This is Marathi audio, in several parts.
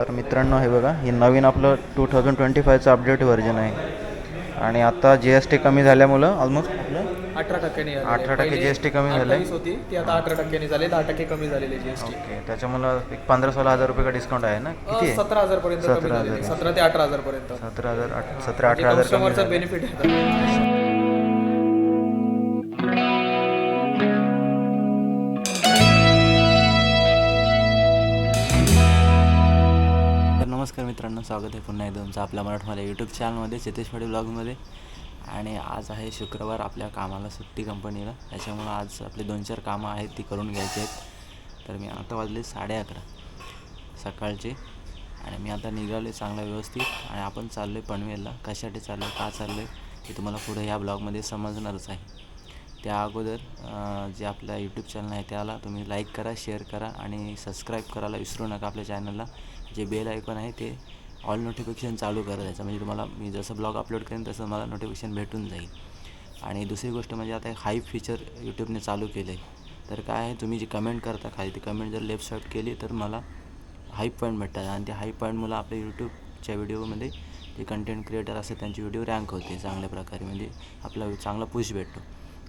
तर मित्रांनो हे बघा हे नवीन आपलं टू थाउजंड ट्वेंटी फायचं अपडेट व्हर्जन आहे आणि आता जी एस टी कमी झाल्यामुळं ऑलमोस्ट आपलं अठरा टक्क्यांनी. 18 टक्के पहिले GST कमी झाले. 28 होती ती आता अठरा टक्क्यांनी झाली दहा टक्के कमी झालेली आहे जीएसटी ओके त्याच्यामुळं एक पंधरा सोळा हजार रुपये का डिस्काउंट आहे ना किती सतरा हजार पर्यंत कमी 17,000. झालेली आहे. सतरा ते अठरा हजार पर्यंत सतरा हजार सतरा अठरा हजार. बेनिफिट आहे मित्रांनो स्वागत आहे पुन्हा एकदा तुमचं आपल्या मराठवाड्या यूट्यूब चॅनलमध्ये चेतेशवाडी ब्लॉगमध्ये आणि आज आहे शुक्रवार आपल्या कामाला सुट्टी कंपनीला त्याच्यामुळं आज आपले दोन चार कामं आहेत ती करून घ्यायची आहेत. तर मी आता वाजले साडे अकरा सकाळचे. आणि मी आता निघाले चांगला व्यवस्थित. आणि आपण चाललो आहे पनवेलला. कशासाठी चाललो आहे का चाललो आहे हे तुम्हाला पुढे ह्या ब्लॉगमध्ये समजणारच आहे. त्या अगोदर जे आपलं यूट्यूब चॅनल आहे त्याला तुम्ही लाईक करा शेअर करा आणि सबस्क्राईब करायला विसरू नका आपल्या चॅनलला जे बेल आयकॉन आहे ते ऑल नोटिफिकेशन चालू करायचं. म्हणजे तुम्हाला मी जसं ब्लॉग अपलोड करेन तसं मला नोटिफिकेशन भेटून जाईल. आणि दुसरी गोष्ट म्हणजे आता हाईप फीचर यूट्यूबने चालू केलं आहे तर काय आहे तुम्ही जी कमेंट करता खाली ती कमेंट जर लेफ्ट साईड केली तर मला हाईप पॉईंट भेटतात. आणि ते हाईप पॉईंट आपल्या यूट्यूबच्या व्हिडिओमध्ये जे कंटेंट क्रिएटर असतात त्यांची व्हिडिओ रँक होते चांगल्या प्रकारे. म्हणजे आपला चांगला पुश भेटतो.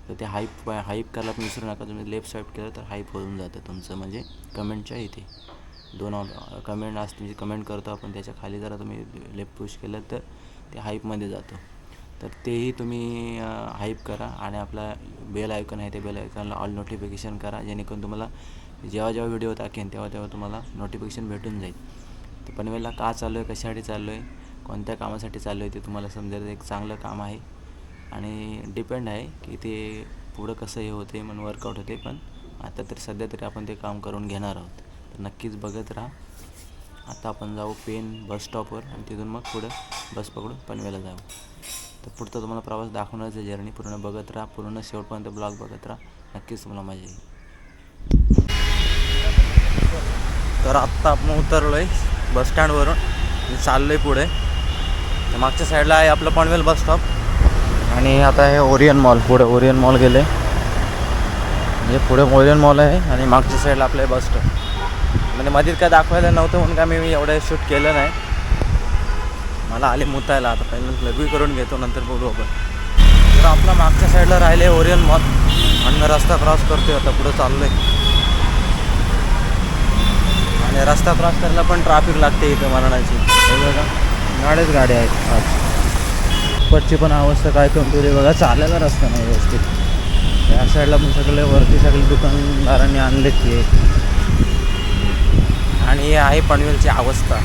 तर ते हाईप हाईप करायला पण विसरू नका. तुम्ही लेफ्ट साईड केलं तर हाईप होऊन जातं तुमचं. म्हणजे कमेंटच्या इथे. दोन कमेंट असते म्हणजे कमेंट करतो आपण त्याच्याखाली जरा तुम्ही लेफ्ट पुश केलं तर ते हाईपमध्ये जातो. तर तेही तुम्ही हाईप करा आणि आपला बेल आयकॉन आहे ते बेल आयकॉनला ऑल नोटिफिकेशन करा जेणेकरून तुम्हाला जेव्हा जेव्हा व्हिडिओ टाकेन तेव्हा तेव्हा तुम्हाला नोटिफिकेशन भेटून जाईल. तर पनवेलला का चालू आहे कशासाठी चालू आहे कोणत्या कामासाठी चालू आहे ते तुम्हाला समजेल. एक चांगलं काम आहे. आणि डिपेंड आहे की ते पुढं कसं हे होते म्हणून वर्कआउट होते पण आता तरी सध्या तरी आपण ते काम करून घेणार आहोत. तर नक्कीच बघत राहा. आता आपण जाऊ पेन बस स्टॉपवर आणि तिथून मग पुढं बस पकडून पनवेला जाऊ. तर पुढचा तुम्हाला प्रवास दाखवणारच आहे जर्नी पूर्ण बघत राहा. पूर्ण शेवटपर्यंत ब्लॉग बघत राहा. नक्कीच तुम्हाला मजा येईल. तर आत्ता आपण उतरलो आहे बसस्टँडवरून स्टँडवरून. चाललो आहे पुढे. तर मागच्या साईडला आहे आपलं पनवेल बस स्टॉप आणि आता हे ओरियन मॉल पुढे ओरियन मॉल गेले. म्हणजे पुढे ओरियन मॉल आहे आणि मागच्या साईडला आपलं बस स्टॉप म्हणजे मध्ये काय दाखवायला नव्हतं म्हणून काय मी एवढं शूट केलं नाही. मला आले मुतायला आता पहिल्यांदा लघवी करून घेतो नंतर बोलू आपण. तर आपला मागच्या साईडला राहिले ओरियन मॉल आणि रस्ता क्रॉस करतोय आता पुढं चाललो आहे आणि रस्ता क्रॉस करायला पण ट्रॅफिक लागते इथे मरणाची. हे गाड्याच गाड्या आहेत आज पटची पण अवस्था काय कमी बघा चालायला रस्ता नाही व्यवस्थित. या साईडला पण सगळे वरती सगळे दुकानदारांनी आणले ते. आणि हे आहे पनवेलची अवस्था.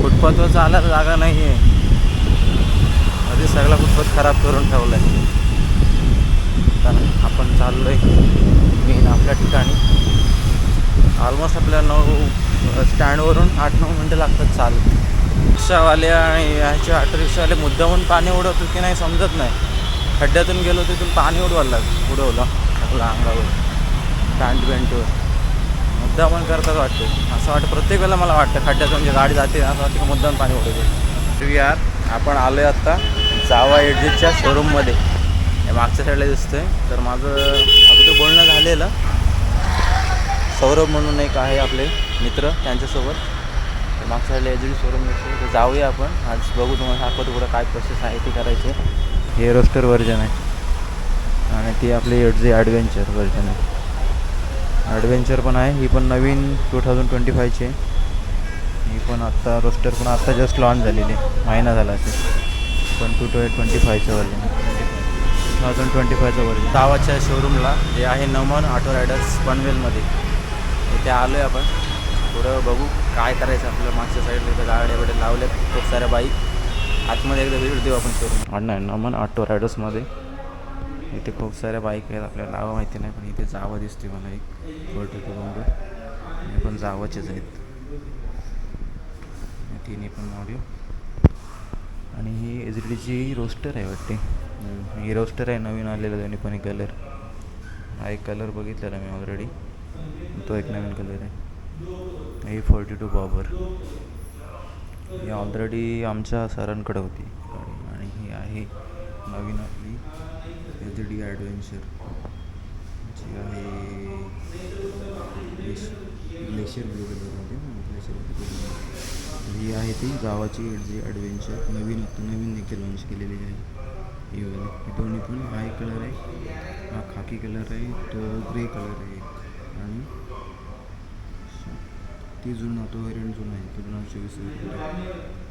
फुटपाथवर चालायला जागा नाही आहे आधी सगळा फुटपाथ खराब करून ठेवला आहे कारण आपण चाललो आहे मेन आपल्या ठिकाणी. ऑलमोस्ट आपल्या नऊ स्टँडवरून आठ नऊ मिनटं लागतात चाल. रिक्षावाले आणि ह्याचे ऑटो रिक्षावाले मुद्दामून पाणी उडवतो की नाही समजत नाही. खड्ड्यातून गेलो तिथून पाणी उडवायला लाग उडवलं. आपल्या अंगावर. पॅन्ट पॅन्टवर मुद्दामन करतात वाटतो. असं वाटतं प्रत्येक वेळेला मला वाटतं. खड्ड्यात म्हणजे गाडी जाते असं वाटतं की मुद्दाम पाणी उडवते यार आपण आलो आहे आत्ता जावा एडजेटच्या शोरूममध्ये हे मागच्या साईडला दिसतंय. तर माझं अगोदर बोलणं झालेलं. सौरभ म्हणून एक आहे आपले मित्र त्यांच्यासोबत. तर मागच्या साईडला एच शोरूम दिसते तर जाऊया आपण. आज बघू तुम्हाला दाखवतो पुढं काय प्रोसेस आहे ती करायची. हे रोस्टर व्हर्जन आहे. आणि ती आपली एट जी ॲडव्हेंचर व्हर्जन आहे. ॲडव्हेंचर पण आहे. ही पण नवीन टू थाउजंड ट्वेंटी फायची आहे. ही पण आत्ता रोस्टर पण आत्ता जस्ट लॉन्च झालेली आहे. महिना झाला असेल. पण टू टू ट्वेंटी फायचं व्हर्जन टू थाउजंड ट्वेंटी फायचं व्हर्जन दावाच्या शोरूमला जे आहे नमन ऑटो रायडर्स पनवेलमध्ये. इथे आलो आहे आपण. पुढं बघू काय करायचं आपल्याला मागच्या साईडला इथं गाड्या वगैरे लावल्यात. खूप साऱ्या बाईक आतमध्ये एकदा व्हिजिट देऊ आपण शोरूम नमन ऑटो रायडर्समध्ये. इथे खूप साऱ्या बाईक आहेत आपल्याला नावं माहिती नाही पण इथे जावा दिसते मला एक. फोर्टी टू हे पण जावाचेच आहेत. तिन्ही पण ऑडिओ आणि ही एच डीची रोस्टर आहे वाटते. ही रोस्टर आहे नवीन आलेला दोन्ही पण कलर हा एक कलर बघितलेला मी ऑलरेडी तो एक नवीन कलर आहे. ही फोर्टी टू बॉबर ही ऑलरेडी आमच्या सरांकडे होती. आणि ही आहे नवीन आपली थ्री डी ॲडव्हेंचर जी आहे ग्लेशियर ब्लू कलरमध्ये आहे ती गावाची जी ॲडव्हेंचर नवीन नवीन देखील लॉन्च केलेली आहे. ही वाली दोन्ही पण हा एक कलर आहे हा खाकी कलर आहे तो ग्रे कलर आहे आणि ती जुना तो व्हेरियंट जुना आहे तो दोन हजार चोवीस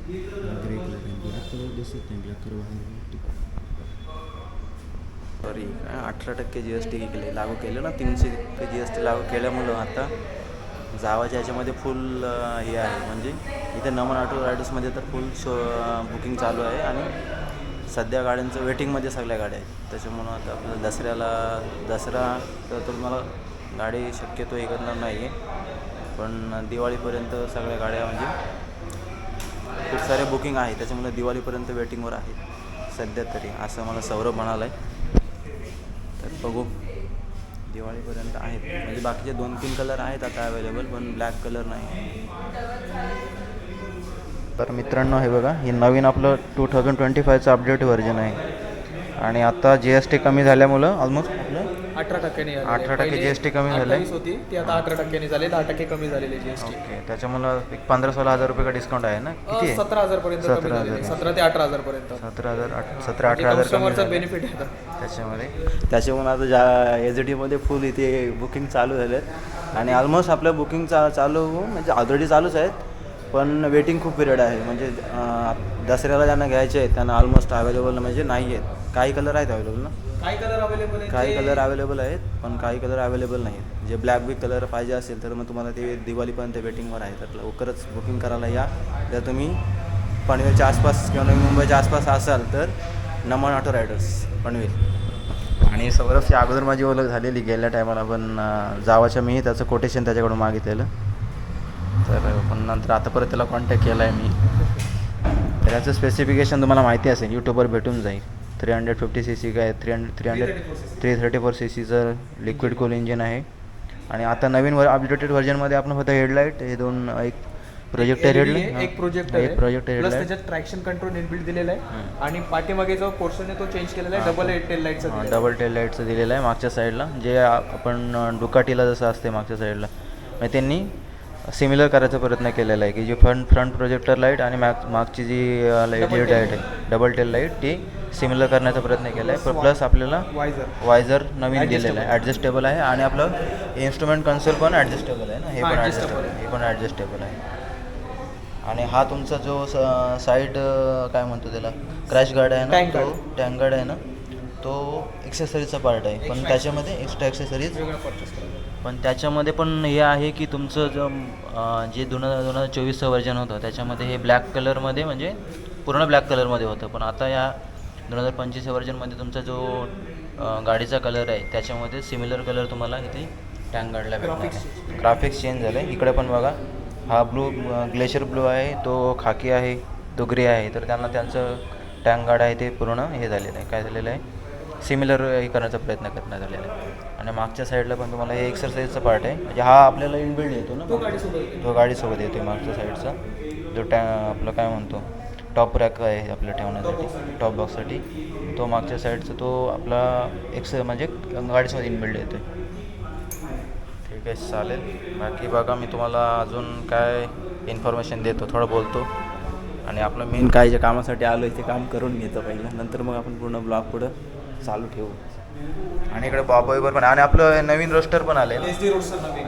ग्रे कलर आहे. ब्लॅक कलर दिसत नाही ब्लॅक कलर बाहेर सॉरी अठरा टक्के जी एस टी केले लागू केलं ना तीनशे टक्के जी एस टी लागू केल्यामुळं आता जावाच्या ह्याच्यामध्ये फुल हे आहे. म्हणजे इथे नमन ऑटो रायडर्समध्ये तर फुल शो बुकिंग चालू आहे आणि सध्या गाड्यांचं वेटिंगमध्ये सगळ्या गाड्या आहेत. त्याच्यामुळं आता आपल्याला दसऱ्याला दसरा तर तुम्हाला गाडी शक्यतो हे करणार नाही आहे पण दिवाळीपर्यंत सगळ्या गाड्या म्हणजे खूप सारे बुकिंग आहे. त्याच्यामुळे दिवाळीपर्यंत वेटिंगवर आहे. सध्या तरी असं मला सौरभ म्हणाला आहे तर बघू. दिवाळीपर्यंत आहेत. म्हणजे बाकीचे दोन तीन कलर आहेत आता अवेलेबल पण ब्लॅक कलर नाही. तर मित्रांनो हे बघा हे नवीन आपलं टू थाउजंड ट्वेंटी फायचं अपडेट व्हर्जन आहे. आणि आता जी एस टी कमी झाल्यामुळं ऑलमोस्ट आपलं अठरा टक्क्याने झालेली आहे. 18 टक्के पहिले GST कमी झाले. 28 होती ती आता अठरा टक्क्याने झाली दहा टक्के कमी झालेली जीएसटी ओके त्याच्यामुळं एक पंधरा सोळा हजार रुपये का डिस्काउंट आहे ना किती आहे सतरा हजार पर्यंत कमी 17,000. झालेली आहे. सतरा ते अठरा हजार पर्यंत सतरा हजार आठ सतरा अठरा हजार कमी कस्टमरचा झाले. बेनिफिट आहे आता. त्याच्यामध्ये त्याच्यामुळे आता जा एच डीमध्ये फुल इथे बुकिंग चालू झाले आहेत आणि ऑलमोस्ट आपलं बुकिंग चा चालू म्हणजे ऑलरेडी चालूच आहेत पण वेटिंग खूप पिरियड आहे म्हणजे अं, दसऱ्याला ज्यांना घ्यायचे आहेत त्यांना ऑलमोस्ट अवेलेबल म्हणजे नाही आहेत काही कलर आहेत अवेलेबल ना. काही कलर अवेलेबल आहे काही कलर अवेलेबल आहेत पण काही कलर अवेलेबल नाही आहेत जे ब्लॅक बिग कलर पाहिजे असेल तर मग तुम्हाला ते दिवाळीपर्यंत वेटिंगवर आहे तर लवकरच बुकिंग करायला या. जर तुम्ही पनवेलच्या आसपास किंवा नवी मुंबईच्या आसपास असाल तर नमन ऑटो रायडर्स पनवेल. आणि सौरभची अगोदर माझी ओळख झालेली गेल्या टायमाला पण जावाच्या मी त्याचं कोटेशन त्याच्याकडून मागितलेलं. तर पण नंतर आता परत त्याला कॉन्टॅक्ट केला आहे मी. तर याचं स्पेसिफिकेशन तुम्हाला माहिती असेल यूट्यूबवर भेटून जाईल. Three hundred fifty C C काय three hundred three hundred three thirty four C सीचं लिक्विड कूल इंजिन आहे. आणि आता नवीन वर अपडेटेड व्हर्जनमध्ये आपण फक्त हेडलाईट हे दोन एक प्रोजेक्टर LED हेडलाईट एक प्रोजेक्टर एक प्रोजेक्टर प्लस हेडलाईट त्याच्यात ट्रॅक्शन कंट्रोल इनबिल्ट दिलेला आहे. आणि पाठीमागे जो पोर्शन आहे तो चेंज केलेला आहे. डबल टेल लाईटचा डबल टेल लाईटचं दिलेलं आहे. मागच्या साईडला जे आपण डुकाटीला जसं असते मागच्या साईडला म्हणजे त्यांनी सिमिलर करायचा प्रयत्न केलेला आहे की जी फ्रंट फ्रंट प्रोजेक्टर लाइट आणि माग मागची जी लाइट जी लाइट आहे डबल टेल लाइट ती सिमिलर करण्याचा प्रयत्न केला आहे प्लस आपल्याला वायझर वायझर नवीन दिलेलं आहे. ॲडजस्टेबल आहे आणि आपलं इन्स्ट्रुमेंट कन्सोल पण ॲडजस्टेबल आहे ना? हे पण ॲडजस्टेबल हे पण ॲडजस्टेबल आहे. आणि हा तुमचा जो साईड काय म्हणतो त्याला? क्रॅश गार्ड आहे ना. तो टँक गार्ड आहे ना? तो एक्सेसरीजचा पार्ट आहे. पण त्याच्यामध्ये एक्स्ट्रा एक्सेसरीज पण त्याच्यामध्ये पण हे आहे की तुमचं जो जे दोन हजार दोन हजार चोवीसचं व्हर्जन होतं त्याच्यामध्ये हे ब्लॅक कलरमध्ये म्हणजे पूर्ण ब्लॅक कलरमध्ये होतं. पण आता या दोन हजार पंचवीसच्या व्हर्जनमध्ये तुमचा जो गाडीचा कलर आहे त्याच्यामध्ये सिमिलर कलर तुम्हाला इथे टँक गार्डला भेटणार आहे. ग्राफिक्स चेंज झाले. इकडे पण बघा हा ब्लू ग्लेशियर ब्लू आहे तो खाकी आहे तो ग्रे आहे तर त्यांना त्यांचं टँक गार्ड आहे ते पूर्ण हे झालेलं आहे. काय झालेलं आहे? सिमिलर हे करण्याचा प्रयत्न करण्यात आलेला आहे. आणि मागच्या साईडला पण तुम्हाला हे एक्सरसाइजचा पार्ट आहे. म्हणजे हा आपल्याला इनबिल्ड येतो ना. तो गाडीसोबत येतो. तो गाडीसोबत येतो मागच्या साईडचा जो टॅ आपलं काय म्हणतो? टॉप रॅक आहे आपलं ठेवण्यासाठी टॉप बॉक्ससाठी. तो मागच्या साईडचा तो आपला एक्स म्हणजे गाडीसमध्ये इनबिल्ड येतो ठीक आहे चालेल. बाकी बघा मी तुम्हाला अजून काय इन्फॉर्मेशन देतो थोडं बोलतो. आणि आपलं मेन काय जे कामासाठी आलो आहे ते काम करून घेतो पहिलं. नंतर मग आपण पूर्ण ब्लॉग पुढं चालू ठेवू. आणि इकडे बॉबॉयवर पण आणि आपलं नवीन रोस्टर पण आले एस डी रोडचं नवीन.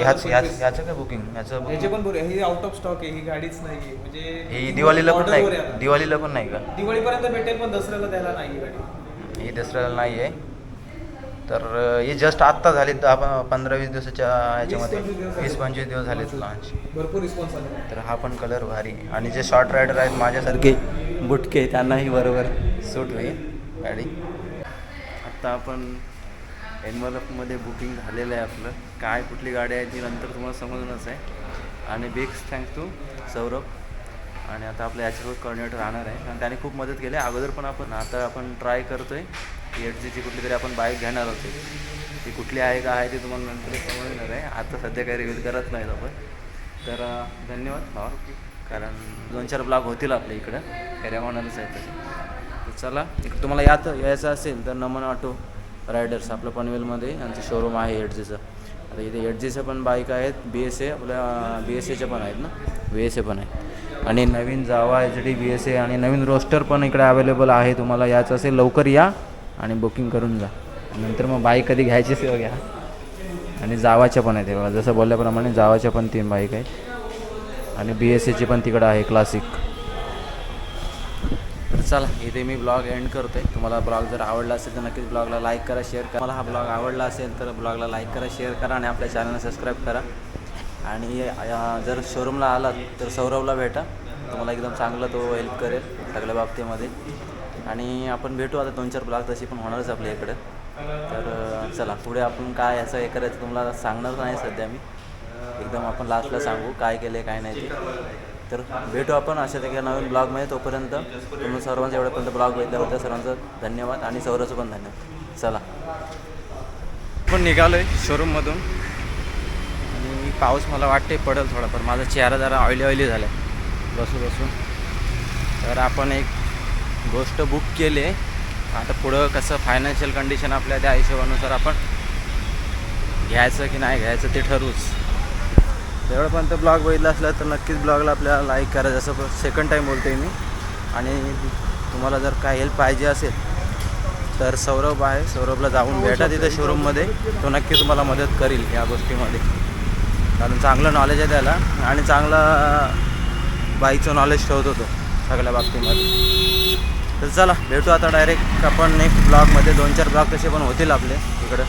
ह्याच ह्याच ह्याचं काय बुकिंग याचे? पण बरे ही आउट ऑफ स्टॉक आहे. ही गाडीच नाही आहे. म्हणजे ही दिवाळीला पण नाही. दिवाळीला पण नाही का? दिवाळीपर्यंत भेटेल पण दसऱ्याला द्यायला नाही ही गाडी. ही दसऱ्याला नाही आहे. तर हे जस्ट आत्ता झाले. दहा पंधरा वीस दिवसाच्या ह्याच्यामध्ये. झाले. वीस पंचवीस दिवस झालेत लॉन्च भरपूर रिस्पॉन्स आला. तर हा पण कलर भारी. आणि जे शॉर्ट रायडर आहेत माझ्यासारखे बुटके त्यांनाही बरोबर सूट होईल गाडी. आत्ता आपण एनवलपमध्ये बुकिंग झालेलं आहे आपलं. काय कुठली गाडी आहे ती नंतर तुम्हाला समजूनच आहे. आणि बिग्स थँक्स टू सौरभ. आणि आता आपलं याच्यावर कॉर्डिनेटर राहणार आहे. आणि त्याने खूप मदत केली आहे. अगोदर पण आपण आता आपण ट्राय करतो आहे एट जीची कुठली तरी आपण बाईक घेणार होते ती कुठली आहे का आहे ती तुम्हाला नंतर समजणार आहे. आता सध्या काही रिव्हिल करत नाहीत आपण. तर धन्यवाद भावा. कारण दोन चार ब्लॉग होतील आपल्या इकडं. कॅरेमॉनच होणारच आहेत तसे. तर चला एक तुम्हाला यात यायचं असेल तर नमन ऑटो रायडर्स आपलं पनवेलमध्ये यांचं शोरूम आहे एट जीचं आता इथे एट जीच्या पण बाईक आहेत बी एस ए आपल्या बी एस एच्या पण आहेत ना? बी एस ए पण आहे आणि नवीन Jawa H D B S A आणि नवीन रोस्टर पण इकडे अवेलेबल आहे. तुम्हाला यायचं असेल लवकर या आणि बुकिंग करून जा. नंतर मग बाईक कधी घ्यायची सेवा घ्या आणि जावाच्या पण आहेत बघा. जसं बोलल्याप्रमाणे जावाच्या पण तीन बाईक आहेत. आणि बी एस एची पण तिकडं आहे क्लासिक चला इथे मी ब्लॉग एंड करतोय. तुम्हाला ब्लॉग जर आवडला असेल तर नक्कीच ब्लॉगला लाईक करा शेअर करा. मला हा ब्लॉग आवडला असेल तर ब्लॉगला लाईक करा शेअर करा आणि आपल्या चॅनलला सबस्क्राईब करा. आणि जर शोरूमला आलात तर सौरवला भेटा. तुम्हाला एकदम चांगलं तो हेल्प करेल सगळ्या बाबतीमध्ये. आणि आपण भेटू आता दोन चार ब्लॉग तशी पण होणारच आपल्या इकडं. तर चला पुढे आपण काय याचं हे करायचं तुम्हाला सांगणार नाही सध्या मी. एकदम आपण लास्टला सांगू काय केलं काय नाही ते. तर भेटू आपण अशा एका नवीन ब्लॉगमध्ये. तोपर्यंत तुम्ही सर्वांचं एवढ्यापर्यंत ब्लॉग बघितल्याबद्दल सर्वांचं धन्यवाद आणि सौराचं पण धन्यवाद. चला. पण निघालो आहे शोरूममधून आणि पाऊस मला वाटते पडेल थोडा पण माझा चेहरा जरा ऑइली ऑइली झाला आहे बसू. बसून तर आपण एक गोष्ट बुक केली. आहे आता पुढं कसं फायनान्शियल कंडिशन आपल्या त्या हिशोबानुसार आपण घ्यायचं की नाही घ्यायचं ते ठरवूच. तेवढंपर्यंत ब्लॉग बघितला असला तर नक्कीच ब्लॉगला आपल्याला लाईक करा जसं सेकंड टाईम बोलतो आहे मी. आणि तुम्हाला जर काय हेल्प पाहिजे असेल तर सौरभ आहे. सौरभला जाऊन भेटा तिथे शोरूममध्ये तो नक्की तुम्हाला मदत करील या गोष्टीमध्ये. कारण चांगलं नॉलेज आहे त्याला आणि चांगला बाईकचं नॉलेज ठेवतो तो सगळ्या बाबतीमध्ये. तर चला भेटू आता डायरेक्ट आपण नेक्स्ट ब्लॉगमध्ये दोन चार ब्लॉग तसे पण होतील आपले इकडं.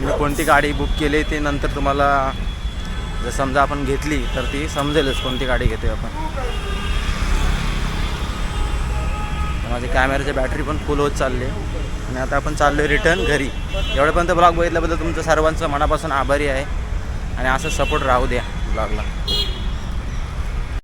आणि मी कोणती गाडी बुक केली ते नंतर तुम्हाला जर समजा आपण घेतली तर ती समजेलच कोणती गाडी घेतोय आपण. माझी कॅमेऱ्याची बॅटरी पण फुल होत चालली. आहे आणि आता आपण चाललो आहे रिटर्न घरी. एवढ्यापर्यंत ब्लॉग बघितल्याबद्दल तुमचं सर्वांचं मनापासून आभारी आहे. आणि असं सपोर्ट राहू द्या ब्लॉगला